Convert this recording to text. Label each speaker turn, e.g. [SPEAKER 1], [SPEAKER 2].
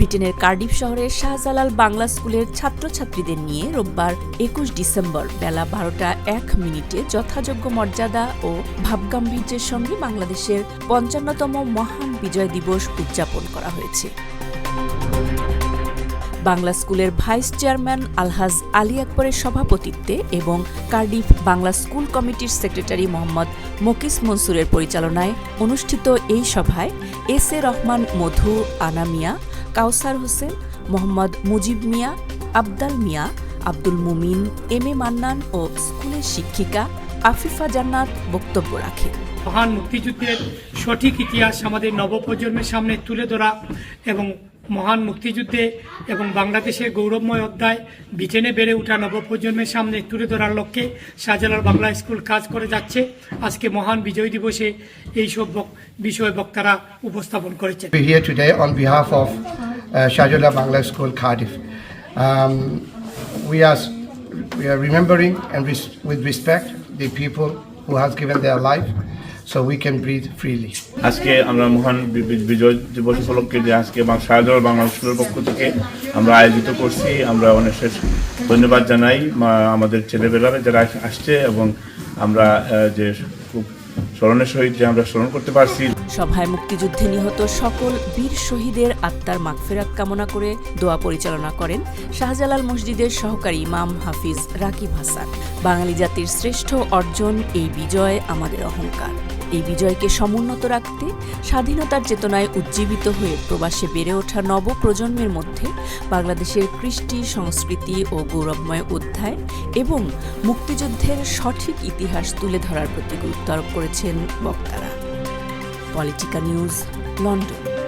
[SPEAKER 1] ব্রিটেনের কার্ডিফ শহরের শাহজালাল বাংলা স্কুলের ছাত্রছাত্রীদের নিয়ে রোববার একুশ ডিসেম্বর বেলা বারোটা এক মিনিটে যথাযোগ্য মর্যাদা ও ভাবগাম্ভীর্যের সঙ্গে বাংলাদেশের পঞ্চান্নতম মহান বিজয় দিবস উদযাপন করা হয়েছে। বাংলা স্কুলের ভাইস চেয়ারম্যান আলহাজ আলী আকবরের সভাপতিত্বে এবং কার্ডিফ বাংলা স্কুল কমিটির সেক্রেটারি মোহাম্মদ মকিস মনসুরের পরিচালনায় অনুষ্ঠিত এই সভায় এস এ রহমান, মধু, আনা মিয়া কাউসার হোসেন মোহাম্মদ মুজিব মিয়া আবদাল মিয়া আব্দুল মুমিন এম এ মান্নান ও স্কুলের শিক্ষিকা আফিফা জান্নাত বক্তব্য রাখেন।
[SPEAKER 2] মহান মুক্তিযুদ্ধের সঠিক ইতিহাস আমাদের নবপ্রজন্মের সামনে তুলে ধরা এবং মহান মুক্তিযুদ্ধে এবং বাংলাদেশের গৌরবময় অধ্যায় ব্রিটেনে বেড়ে ওঠা নবপ্রজন্মের সামনে তুলে ধরার লক্ষ্যে শাহজালাল বাংলা স্কুল কাজ করে যাচ্ছে। আজকে মহান বিজয় দিবসে এইসব বক- বিষয় বক্তারা উপস্থাপন করেছেন।
[SPEAKER 3] Uh, Shahjalal Bangla School, Cardiff. Um, we are we are remembering and res- with respect the people who has given their life, so we can breathe freely.
[SPEAKER 4] আজকে আমরা মহান বিজয় দিবস উপলক্ষে যে আজকে বাং- বাংলা স্কুলের পক্ষ থেকে আমরা আয়োজিত করছি আমরা অনেক শেষ ধন্যবাদ জানাই আমাদের ছেলেবেলারা যারা আসছে এবং আমরা যে খুব স্মরণের সহিত যে আমরা স্মরণ করতে পারছি।
[SPEAKER 1] সভায় মুক্তিযুদ্ধে নিহত সকল বীর শহীদের আত্মার মাগফেরাত কামনা করে দোয়া পরিচালনা করেন শাহজালাল মসজিদের সহকারী ইমাম হাফিজ রাকিব হাসান। বাঙালি জাতির শ্রেষ্ঠ অর্জন এই বিজয় আমাদের অহংকার। এই বিজয়কে সমুন্নত রাখতে, স্বাধীনতার চেতনায় উজ্জীবিত হয়ে প্রবাসে বেড়ে ওঠা নবপ্রজন্মের মধ্যে বাংলাদেশের কৃষ্টি, সংস্কৃতি ও গৌরবময় অধ্যায় এবং মুক্তিযুদ্ধের সঠিক ইতিহাস তুলে ধরার প্রতি গুরুত্ব আরোপ করেছেন বক্তারা। Politika news London.